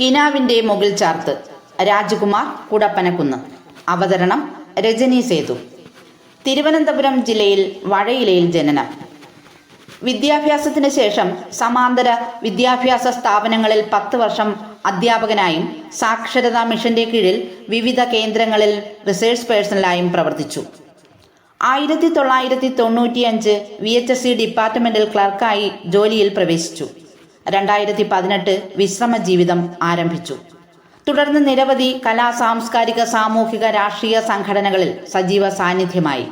കിനാവിന്റെ മുകിൽ ചാർത്ത് രാജകുമാർ കുടപ്പനക്കുന്ന്. അവതരണം രജനി സേതു. തിരുവനന്തപുരം ജില്ലയിൽ വഴയിലയിൽ ജനനം. വിദ്യാഭ്യാസത്തിന് ശേഷം സമാന്തര വിദ്യാഭ്യാസ സ്ഥാപനങ്ങളിൽ പത്ത് വർഷം അധ്യാപകനായും സാക്ഷരതാ മിഷന്റെ കീഴിൽ വിവിധ കേന്ദ്രങ്ങളിൽ റിസേർച്ച് പേഴ്സണലായും പ്രവർത്തിച്ചു. ആയിരത്തി തൊള്ളായിരത്തി തൊണ്ണൂറ്റിയഞ്ച് വി എച്ച് എസ് സി ഡിപ്പാർട്ട്മെന്റിൽ ക്ലർക്കായി ജോലിയിൽ പ്രവേശിച്ചു. രണ്ടായിരത്തി പതിനെട്ട് വിശ്രമ ജീവിതം ആരംഭിച്ചു. തുടർന്ന് നിരവധി കലാ സാംസ്കാരിക സാമൂഹിക രാഷ്ട്രീയ സംഘടനകളിൽ സജീവ സാന്നിധ്യമായി.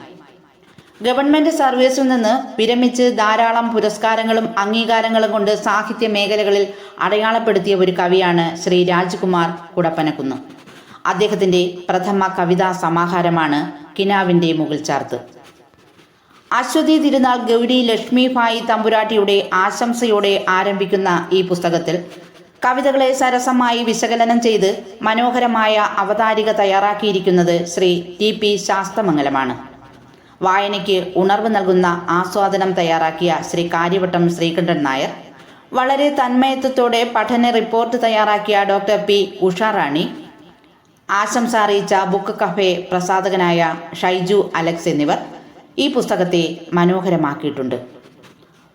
ഗവൺമെന്റ് സർവീസിൽ നിന്ന് വിരമിച്ച് ധാരാളം പുരസ്കാരങ്ങളും അംഗീകാരങ്ങളും കൊണ്ട് സാഹിത്യ മേഖലകളിൽ അടയാളപ്പെടുത്തിയ ഒരു കവിയാണ് ശ്രീ രാജ്കുമാർ കുടപ്പനക്കുന്ന്. അദ്ദേഹത്തിന്റെ പ്രഥമ കവിതാ സമാഹാരമാണ് കിനാവിന്റെ മുകൾ ചാർത്ത്. അശ്വതി തിരുനാൾ ഗൗരി ലക്ഷ്മിഭായി തമ്പുരാട്ടിയുടെ ആശംസയോടെ ആരംഭിക്കുന്ന ഈ പുസ്തകത്തിൽ കവിതകളെ സരസമായി വിശകലനം ചെയ്ത് മനോഹരമായ അവതാരിക തയ്യാറാക്കിയിരിക്കുന്നത് ശ്രീ ടി പി ശാസ്തമംഗലമാണ്. വായനയ്ക്ക് ഉണർവ് നൽകുന്ന ആസ്വാദനം തയ്യാറാക്കിയ ശ്രീ കാര്യവട്ടം ശ്രീകണ്ഠൻ നായർ വളരെ തന്മയത്വത്തോടെ പഠന റിപ്പോർട്ട് തയ്യാറാക്കിയ ഡോക്ടർ പി ഉഷാറാണി ആശംസ അറിയിച്ച ബുക്ക് കഫേ പ്രസാധകനായ ഷൈജു അലക്സ് എന്നിവർ ഈ പുസ്തകത്തെ മനോഹരമാക്കിയിട്ടുണ്ട്.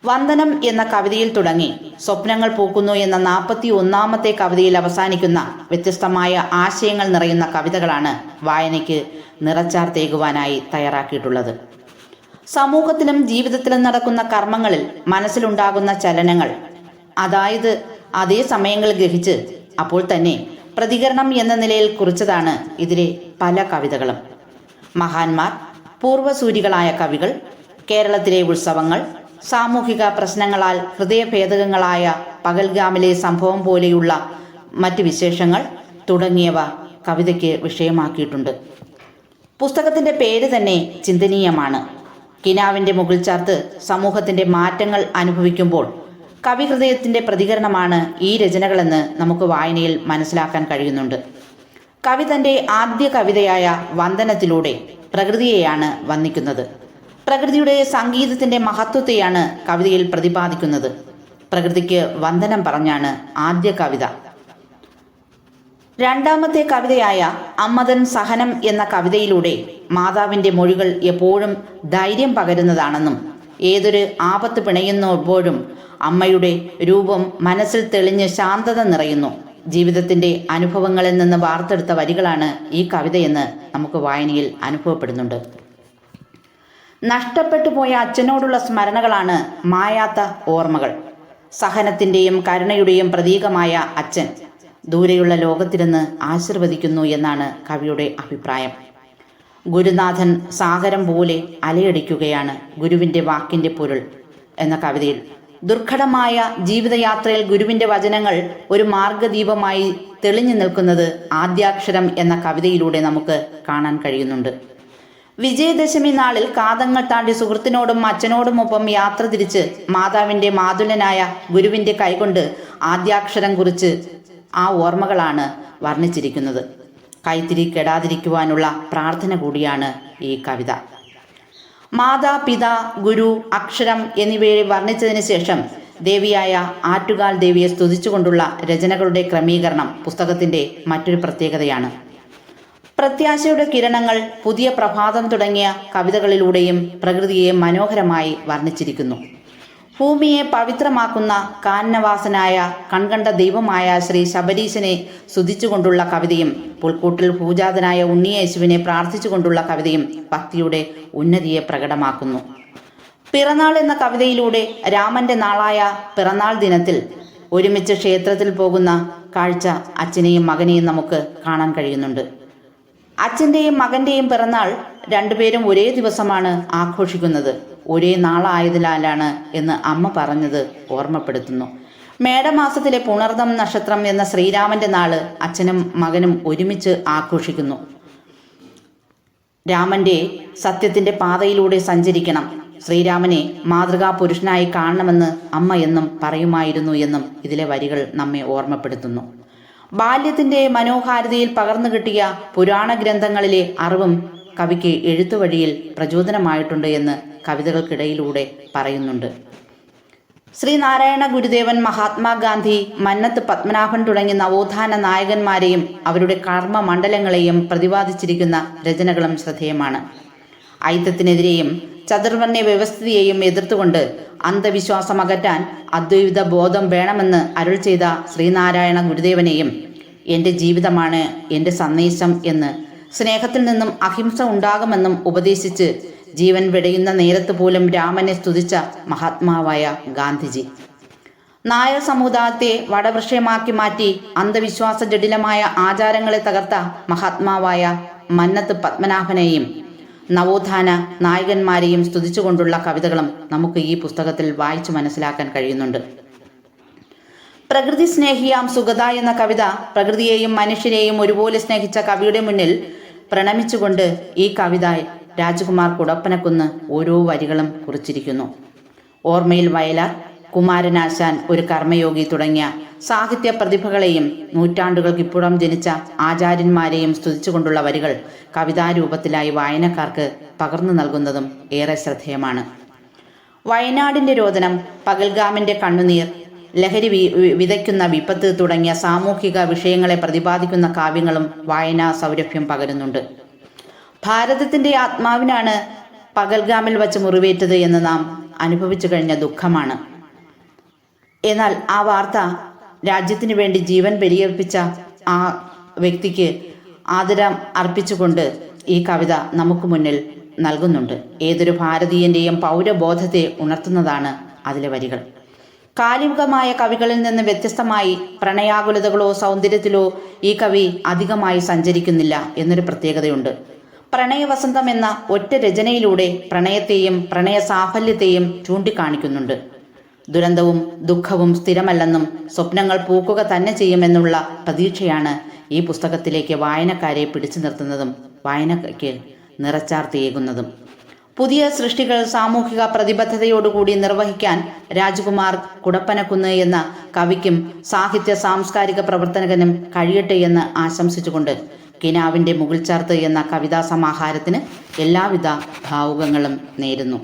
വന്ദനം എന്ന കവിതയിൽ തുടങ്ങി സ്വപ്നങ്ങൾ പൂക്കുന്നു എന്ന നാൽപ്പത്തി ഒന്നാമത്തെ കവിതയിൽ അവസാനിക്കുന്ന വ്യത്യസ്തമായ ആശയങ്ങൾ നിറയുന്ന കവിതകളാണ് വായനയ്ക്ക് നിറച്ചാർത്തേകുവാനായി തയ്യാറാക്കിയിട്ടുള്ളത്. സമൂഹത്തിലും ജീവിതത്തിലും നടക്കുന്ന കർമ്മങ്ങളിൽ മനസ്സിലുണ്ടാകുന്ന ചലനങ്ങൾ അതായത് അതേ സമയങ്ങൾ ഗ്രഹിച്ച് അപ്പോൾ തന്നെ പ്രതികരണം എന്ന നിലയിൽ കുറിച്ചതാണ് ഇതിലെ പല കവിതകളും. മഹാന്മാർ പൂർവസൂരികളായ കവികൾ കേരളത്തിലെ ഉത്സവങ്ങൾ സാമൂഹിക പ്രശ്നങ്ങളാൽ ഹൃദയഭേദകങ്ങളായ പകൽഗാമിലെ സംഭവം പോലെയുള്ള മറ്റ് വിശേഷങ്ങൾ തുടങ്ങിയവ കവിതയ്ക്ക് വിഷയമാക്കിയിട്ടുണ്ട്. പുസ്തകത്തിന്റെ പേര് തന്നെ ചിന്തനീയമാണ്. കിനാവിന്റെ മുകൾ ചാർത്ത് സമൂഹത്തിന്റെ മാറ്റങ്ങൾ അനുഭവിക്കുമ്പോൾ കവിഹൃദയത്തിന്റെ പ്രതികരണമാണ് ഈ രചനകളെന്ന് നമുക്ക് വായനയിൽ മനസ്സിലാക്കാൻ കഴിയുന്നുണ്ട്. കവി തന്റെ ആദ്യ കവിതയായ വന്ദനത്തിലൂടെ പ്രകൃതിയെയാണ് വന്ദിക്കുന്നത്. പ്രകൃതിയുടെ സംഗീതത്തിന്റെ മഹത്വത്തെയാണ് കവിതയിൽ പ്രതിപാദിക്കുന്നത്. പ്രകൃതിക്ക് വന്ദനം പറഞ്ഞാണ് ആദ്യ കവിത. രണ്ടാമത്തെ കവിതയായ അമ്മതൻ സഹനം എന്ന കവിതയിലൂടെ മാതാവിന്റെ മൊഴികൾ എപ്പോഴും ധൈര്യം പകരുന്നതാണെന്നും ഏതൊരു ആപത്ത് പിണയുന്നപ്പോഴും അമ്മയുടെ രൂപം മനസ്സിൽ തെളിഞ്ഞ് ശാന്തത നിറയുന്നു. ജീവിതത്തിന്റെ അനുഭവങ്ങളിൽ നിന്ന് വാർത്തെടുത്ത വരികളാണ് ഈ കവിതയെന്ന് നമുക്ക് വായനയിൽ അനുഭവപ്പെടുന്നുണ്ട്. നഷ്ടപ്പെട്ടു പോയ അച്ഛനോടുള്ള സ്മരണകളാണ് മായാത്ത ഓർമ്മകൾ. സഹനത്തിന്റെയും കരുണയുടെയും പ്രതീകമായ അച്ഛൻ ദൂരെയുള്ള ലോകത്തിരുന്ന് ആശീർവദിക്കുന്നു എന്നാണ് കവിയുടെ അഭിപ്രായം. ഗുരുനാഥൻ സാഗരം പോലെ അലയടിക്കുകയാണ് ഗുരുവിന്റെ വാക്കിന്റെ പൊരുൾ എന്ന കവിതയിൽ. ദുർഘടമായ ജീവിതയാത്രയിൽ ഗുരുവിന്റെ വചനങ്ങൾ ഒരു മാർഗദീപമായി തെളിഞ്ഞു നിൽക്കുന്നത് ആദ്യാക്ഷരം എന്ന കവിതയിലൂടെ നമുക്ക് കാണാൻ കഴിയുന്നുണ്ട്. വിജയദശമി നാളിൽ കാതങ്ങൾ താണ്ടി സുഹൃത്തിനോടും അച്ഛനോടുമൊപ്പം യാത്ര തിരിച്ച് മാതാവിന്റെ മാതുലനായ ഗുരുവിന്റെ കൈകൊണ്ട് ആദ്യാക്ഷരം കുറിച്ച് ആ ഓർമ്മകളാണ് വർണിച്ചിരിക്കുന്നത്. കൈത്തിരി കെടാതിരിക്കുവാനുള്ള പ്രാർത്ഥന കൂടിയാണ് ഈ കവിത. മാതാ പിത ഗുരു അക്ഷരം എന്നിവയെ വർണിച്ചതിന് ശേഷം ദേവിയായ ആറ്റുകാൽ ദേവിയെ സ്തുതിച്ചുകൊണ്ടുള്ള രചനകളുടെ ക്രമീകരണം പുസ്തകത്തിന്റെ മറ്റൊരു പ്രത്യേകതയാണ്. പ്രത്യാശയുടെ കിരണങ്ങൾ പുതിയ പ്രഭാതം തുടങ്ങിയ കവിതകളിലൂടെയും പ്രകൃതിയെ മനോഹരമായി വർണിച്ചിരിക്കുന്നു. ഭൂമിയെ പവിത്രമാക്കുന്ന കാന്നവാസനായ കൺകണ്ട ദൈവമായ ശ്രീ ശബരീശനെ സ്തുതിച്ചുകൊണ്ടുള്ള കവിതയും പുൽക്കൂട്ടിൽ പൂജാതനായ ഉണ്ണിയേശുവിനെ പ്രാർത്ഥിച്ചുകൊണ്ടുള്ള കവിതയും ഭക്തിയുടെ ഉന്നതിയെ പ്രകടമാക്കുന്നു. പിറന്നാൾ എന്ന കവിതയിലൂടെ രാമന്റെ നാളായ പിറന്നാൾ ദിനത്തിൽ ഒരുമിച്ച് ക്ഷേത്രത്തിൽ പോകുന്ന കാഴ്ച അച്ഛനെയും മകനെയും നമുക്ക് കാണാൻ കഴിയുന്നുണ്ട്. അച്ഛന്റെയും മകന്റെയും പിറന്നാൾ രണ്ടുപേരും ഒരേ ദിവസമാണ് ആഘോഷിക്കുന്നത്. ഒരേ നാളായതിനാലാണ് എന്ന് അമ്മ പറഞ്ഞത് ഓർമ്മപ്പെടുത്തുന്നു. മേടമാസത്തിലെ പുണർദം നക്ഷത്രം എന്ന ശ്രീരാമന്റെ നാൾ അച്ഛനും മകനും ഒരുമിച്ച് ആഘോഷിക്കുന്നു. രാമന്റെ സത്യത്തിന്റെ പാതയിലൂടെ സഞ്ചരിക്കണം. ശ്രീരാമനെ മാതൃകാ പുരുഷനായി കാണണമെന്ന് അമ്മ എന്നും പറയുമായിരുന്നു എന്നും ഇതിലെ വരികൾ നമ്മെ ഓർമ്മപ്പെടുത്തുന്നു. ബാല്യത്തിന്റെ മനോഹാരിതയിൽ പകർന്നു കിട്ടിയ പുരാണ ഗ്രന്ഥങ്ങളിലെ അറിവും കവിക്ക് എഴുത്തുവഴിയിൽ പ്രചോദനമായിട്ടുണ്ട് എന്ന് കവിതകൾക്കിടയിലൂടെ പറയുന്നുണ്ട്. ശ്രീനാരായണ ഗുരുദേവൻ മഹാത്മാഗാന്ധി മന്നത്ത് പത്മനാഭൻ തുടങ്ങിയ നവോത്ഥാന നായകന്മാരെയും അവരുടെ കർമ്മ മണ്ഡലങ്ങളെയും പ്രതിപാദിച്ചിരിക്കുന്ന രചനകളും ശ്രദ്ധേയമാണ്. ഐത്തത്തിനെതിരെയും ചതുർവർണ വ്യവസ്ഥിതിയെയും എതിർത്തുകൊണ്ട് അന്ധവിശ്വാസം അകറ്റാൻ അദ്വൈത ബോധം വേണമെന്ന് അരുൾ ചെയ്ത ശ്രീനാരായണ ഗുരുദേവനെയും എന്റെ ജീവിതമാണ് എന്റെ സന്ദേശം എന്ന് സ്നേഹത്തിൽ നിന്നും അഹിംസ ഉണ്ടാകുമെന്നും ഉപദേശിച്ച് ജീവൻ വെടിയുന്ന നേരത്ത് പോലും രാമനെ സ്തുതിച്ച മഹാത്മാവായ ഗാന്ധിജി. നായർ സമുദായത്തെ വടവൃക്ഷമാക്കി മാറ്റി അന്ധവിശ്വാസ ജടിലമായ ആചാരങ്ങളെ തകർത്ത മഹാത്മാവായ മന്നത്ത് പത്മനാഭനെയും നവോത്ഥാന നായകന്മാരെയും സ്തുതിച്ചുകൊണ്ടുള്ള കവിതകളും നമുക്ക് ഈ പുസ്തകത്തിൽ വായിച്ചു മനസ്സിലാക്കാൻ കഴിയുന്നുണ്ട്. പ്രകൃതി സ്നേഹിയാം സുഗത എന്ന കവിത പ്രകൃതിയെയും മനുഷ്യരെയും ഒരുപോലെ സ്നേഹിച്ച കവിയുടെ മുന്നിൽ പ്രണമിച്ചുകൊണ്ട് ഈ കവിത രാജകുമാർ കുടപ്പനക്കുന്ന് ഓരോ വരികളും കുറിച്ചിരിക്കുന്നു. ഓർമ്മയിൽ വയലാർ കുമാരനാശാൻ ഒരു കർമ്മയോഗി തുടങ്ങിയ സാഹിത്യ പ്രതിഭകളെയും നൂറ്റാണ്ടുകൾക്കിപ്പുറം ജനിച്ച ആചാര്യന്മാരെയും സ്തുതിച്ചുകൊണ്ടുള്ള വരികൾ കവിതാരൂപത്തിലായി വായനക്കാർക്ക് പകർന്നു നൽകുന്നതും ഏറെ ശ്രദ്ധേയമാണ്. വയനാടിന്റെ രോദനം പകൽഗാമിന്റെ കണ്ണുനീർ ലഹരി വിതയ്ക്കുന്ന വിപത്ത് തുടങ്ങിയ സാമൂഹിക വിഷയങ്ങളെ പ്രതിപാദിക്കുന്ന കാവ്യങ്ങളും വായനാ സൗരഭ്യം പകരുന്നുണ്ട്. ഭാരതത്തിന്റെ ആത്മാവിനാണ് പകൽഗാമിൽ വച്ച് മുറിവേറ്റത് എന്ന് നാം അനുഭവിച്ചു കഴിഞ്ഞ ദുഃഖമാണ്. എന്നാൽ ആ വാർത്ത രാജ്യത്തിന് വേണ്ടി ജീവൻ ബലിയർപ്പിച്ച ആ വ്യക്തിക്ക് ആദരം അർപ്പിച്ചുകൊണ്ട് ഈ കവിത നമുക്ക് മുന്നിൽ നൽകുന്നുണ്ട്. ഏതൊരു ഭാരതീയന്റെയും പൗരബോധത്തെ ഉണർത്തുന്നതാണ് അതിലെ വരികൾ. കാലികമായ കവികളിൽ നിന്ന് വ്യത്യസ്തമായി പ്രണയാകുലതകളോ സൗന്ദര്യത്തിലോ ഈ കവി അധികമായി സഞ്ചരിക്കുന്നില്ല എന്നൊരു പ്രത്യേകതയുണ്ട്. പ്രണയവസന്തം എന്ന ഒറ്റ രചനയിലൂടെ പ്രണയത്തെയും പ്രണയ സാഫല്യത്തെയും ചൂണ്ടിക്കാണിക്കുന്നുണ്ട്. ദുരന്തവും ദുഃഖവും സ്ഥിരമല്ലെന്നും സ്വപ്നങ്ങൾ പൂക്കുക തന്നെ ചെയ്യുമെന്നുള്ള പ്രതീക്ഷയാണ് ഈ പുസ്തകത്തിലേക്ക് വായനക്കാരെ പിടിച്ചു നിർത്തുന്നതും വായനയ്ക്ക് നിറച്ചാർത്തിയേകുന്നതും. പുതിയ സൃഷ്ടികൾ സാമൂഹിക പ്രതിബദ്ധതയോടുകൂടി നിർവഹിക്കാൻ രാജ്കുമാർ കുടപ്പനക്കുന്ന് എന്ന കവിക്കും സാഹിത്യ സാംസ്കാരിക പ്രവർത്തകനും കഴിയട്ടെ എന്ന് ആശംസിച്ചുകൊണ്ട് കിനാവിന്റെ മുകൾ ചാർത്ത് എന്ന കവിതാ സമാഹാരത്തിന് എല്ലാവിധ ഭാവുകങ്ങളും നേരുന്നു.